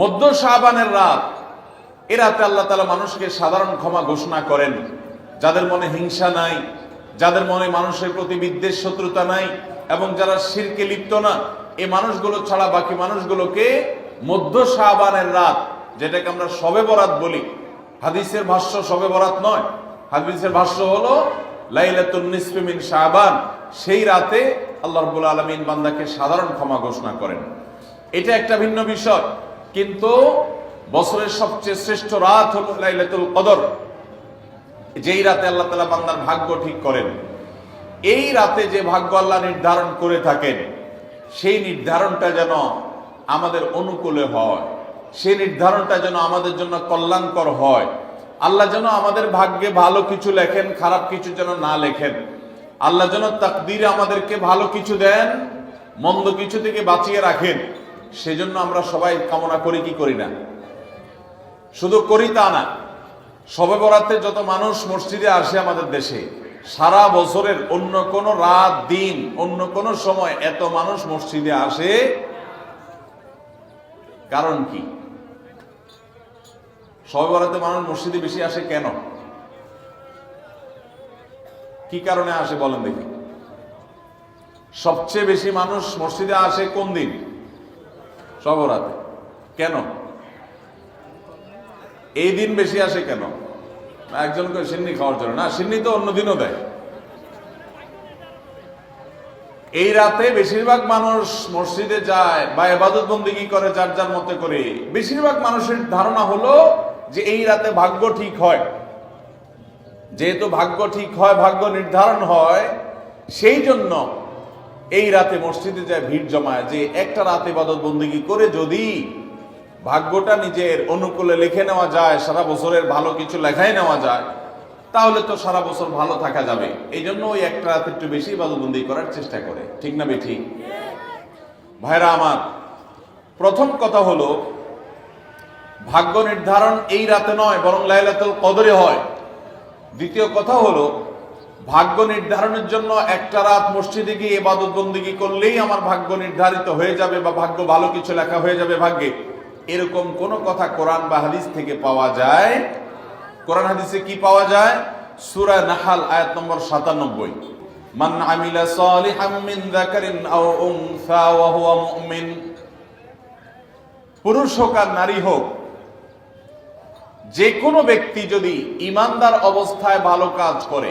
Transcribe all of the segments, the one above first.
মধ্য শাহবানের রাত। এ রাতে আল্লাহ তালা মানুষকে সাধারণ ক্ষমা ঘোষণা করেন। যাদের মনে হিংসা নাই, যাদের মনে মানুষের প্রতি বিদ্বেষ, শত্রুতা নাই, এবং যারা শিরকে লিপ্ত না এই মানুষগুলো ছাড়া বাকি মানুষগুলোকে মধ্য শাহবানের রাত, যেটাকে আমরা সবে বরাত বলি। হাদিসের ভাষ্য সবে বরাত নয়। হাদিসের ভাষ্য হলো, লাইলাতুন শাবান সেই রাতে আল্লাহ রাব্বুল আলামিন বান্দাকে সাধারণ ক্ষমা ঘোষণা করেন। এটা একটা ভিন্ন বিষয়। কিন্তু বছরের সবচেয়ে শ্রেষ্ঠ রাত হলো লাইলাতুল কদর। যেই রাতে আল্লাহ তাআলা বান্দার ভাগ্য ঠিক করেন, এই রাতে যে ভাগ্য আল্লাহ নির্ধারণ করে থাকেন, সেই নির্ধারণটা যেন আমাদের অনুকূলে হয়, সেই নির্ধারণটা যেন আমাদের জন্য কল্যাণকর হয়। আল্লাহ যেন আমাদের ভাগ্যে ভালো কিছু লেখেন, খারাপ কিছু যেন না লেখেন। আল্লাহ যেন তাকদিরে আমাদেরকে ভালো কিছু দেন, মন্দ কিছু থেকে বাঁচিয়ে রাখেন। সেজন্য আমরা সবাই কামনা করি, কি করি না? শুধু করি তা না সবে বরাতে যত মানুষ মসজিদে আসে আমাদের দেশে, সারা বছরের অন্য কোন রাত, দিন, অন্য কোন সময় এত মানুষ মসজিদে আসে। কারণ কি? সবে বরাতে মানুষ মসজিদে বেশি আসে কেন? কি কারণে আসে বলেন দেখি। সবচেয়ে বেশি মানুষ মসজিদে আসে কোন দিন? সবে বরাতে কেন? এই দিন বেশি আসে কেন? না একজনকে সিন্নি খাওয়ার জন্য। না, সিন্নি তো অন্য দিনও দেয়। এই রাতে বেশিরভাগ মানুষ মসজিদে যায় বা এবাদত বন্দিগি করে যার যার মতে করে। বেশিরভাগ মানুষের ধারণা হলো যে এই রাতে ভাগ্য ঠিক হয়। যেহেতু ভাগ্য ঠিক হয়, ভাগ্য নির্ধারণ হয়, সেই জন্য এই রাতে মসজিদে যায় ভিড় জমায় যে একটা রাতে ইবাদত বন্দিগি করে যদি ভাগ্যটা নিজের অনুকূলে লিখে নেওয়া যায়, সারা বছরের ভালো কিছু লেখাই নেওয়া যায়, তাহলে তো সারা বছর ভালো থাকা যাবে। এই জন্য ওই একটা রাত একটু বেশি ইবাদতবন্দি করার চেষ্টা করে। ঠিক না বেঠি? ভাইরা আমার, প্রথম কথা হলো, ভাগ্য নির্ধারণ এই রাতে নয়, বরং লাইলাতুল কদরে হয়। দ্বিতীয় কথা হলো ভাগ্য নির্ধারণের জন্য একটা রাত মসজিদে গিয়ে ইবাদত বন্দিগি করলেই আমার ভাগ্য নির্ধারিত হয়ে যাবে বা ভাগ্য ভালো কিছু লেখা হয়ে যাবে ভাগ্যে। এরকম কোন কথা কোরআন বা হাদিস থেকে পাওয়া যায়? কোরআন হাদিসে কি পাওয়া যায়? সুরা নাহাল, আয়াত নম্বর 97 মান আমিলা সালিহাম মিন যাকারিন আও উনসা ওয়া হুয়া মুমিন। পুরুষ হোক আর নারী হোক, যে কোনো ব্যক্তি যদি ইমানদার অবস্থায় ভালো কাজ করে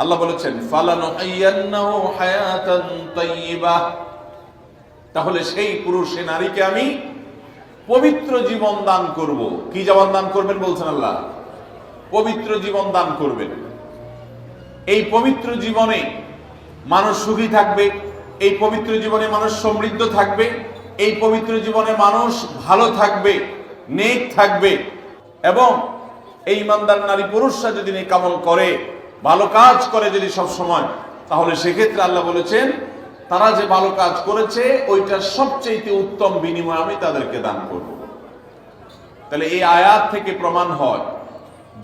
আল্লাহ বলেছেন ফালানু তাহলে সেই পুরুষ, নারীকে আমি পবিত্র জীবন দান করব। কি জীবন দান করবেন বলছেন আল্লাহ? পবিত্র জীবন দান করবেন। এই পবিত্র জীবনে মানুষ সুখী থাকবে, এই পবিত্র জীবনে মানুষ সমৃদ্ধ থাকবে, এই পবিত্র জীবনে মানুষ ভালো থাকবে, নেক থাকবে এবং এই ইমানদার নারী পুরুষরা যদি নেকামল করে ভালো কাজ করে যদি সব সময়, তাহলে সেক্ষেত্রে আল্লাহ বলেছেন, তারা যে ভালো কাজ করেছে, ওইটার সবচেয়ে উত্তম বিনিময় আমি তাদেরকে দান করব। তাহলে এই আয়াত থেকে প্রমাণ হয়,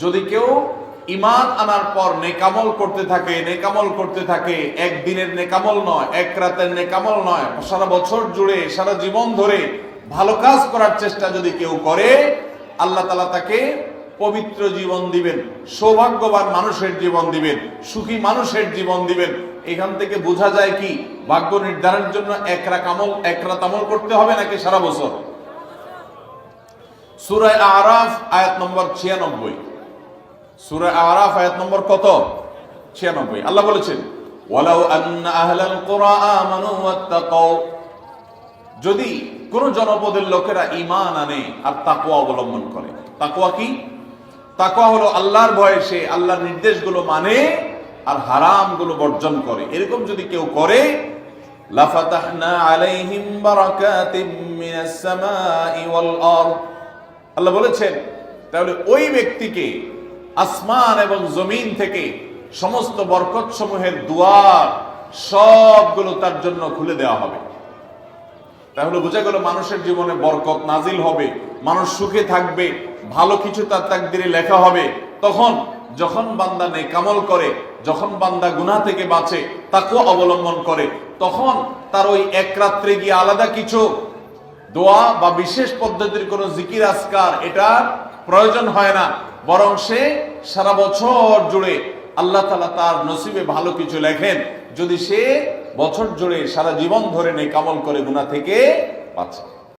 যদি কেউ ইমান আনার পর নেকামল করতে থাকে, নেকামল করতে থাকে, একদিনের নেকামল নয়, এক রাতের নেকামল নয়, সারা বছর জুড়ে, সারা জীবন ধরে ভালো কাজ করার চেষ্টা যদি কেউ করে, আল্লাহ তালা তাকে পবিত্র জীবন দিবেন, সৌভাগ্যবান মানুষের জীবন দিবেন, সুখী মানুষের জীবন দিবেন। এখান থেকে বোঝা যায় কি, ভাগ্য নির্ধারণের জন্য একরা কামল একরা তামল করতে হবে নাকি সারা বছর? সুরায় আরাফ, আয়াত নম্বর ছিয়ানব্বই। সুরায় আরাফ, আয়াত নম্বর কত? ছিয়ানব্বই। আল্লাহ বলেছেন যদি কোন জনপদের লোকেরা ইমান আনে আর তাকুয়া অবলম্বন করে তাকুয়া কি? তাকওয়া হলো আল্লাহর ভয়ে সে আল্লাহর নির্দেশগুলো মানে আর হারামগুলো বর্জন করে। এরকম যদি কেউ করে, লাফাতাহনা আলাইহিম বারাকাতিম মিনাস সামাই ওয়াল আরদ। আল্লাহ বলেছেন, তাহলে ওই ব্যক্তিকে আসমান এবং জমিন থেকে সমস্ত বরকত সমূহের দুয়ার সবগুলো তার জন্য খুলে দেওয়া হবে। তাহলে বোঝা গেল মানুষের জীবনে বরকত নাজিল হবে। মানুষ সুখে থাকবে, ভালো কিছু তার তাকদিরে লেখা হবে। তখন যখন বান্দা নেকামল করে, যখন বান্দা গুনাহ থেকে বাঁচে তাকেও অবলম্বন করে, তখন তার ওই এক রাত্রে গিয়ে আলাদা কিছু দোয়া বা বিশেষ পদ্ধতির কোনো জিকির আসকার এটার প্রয়োজন হয় না। বরং সে সারা বছর জুড়ে আল্লাহ তালা তার নসিবে ভালো কিছু লেখেন। যদি সে বছর জুড়ে সারা জীবন ধরে নেই কামল করে গুণা থেকে বাঁচে।